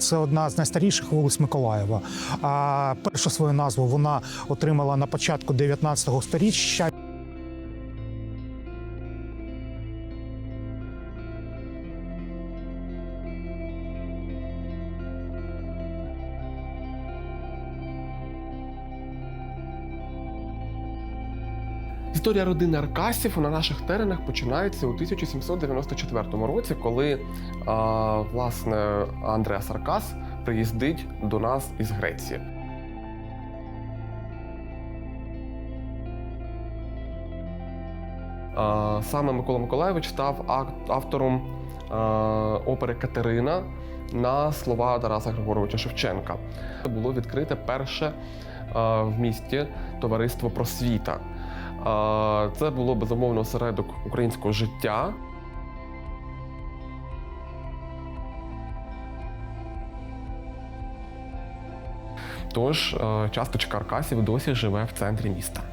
Це одна з найстаріших вулиць Миколаєва. А першу свою назву вона отримала на початку 19 сторіччя. Історія родини Аркасів на наших теренах починається у 1794 році, коли а, власне Андреас Аркас приїздить до нас із Греції. А, Саме Микола Миколайович став автором а, опери Катерина на слова Тараса Григоровича Шевченка. Було відкрите перше а, в місті товариство просвіта. Це було безумовно осередок українського життя. Тож е, часточка Аркасів досі живе в центрі міста.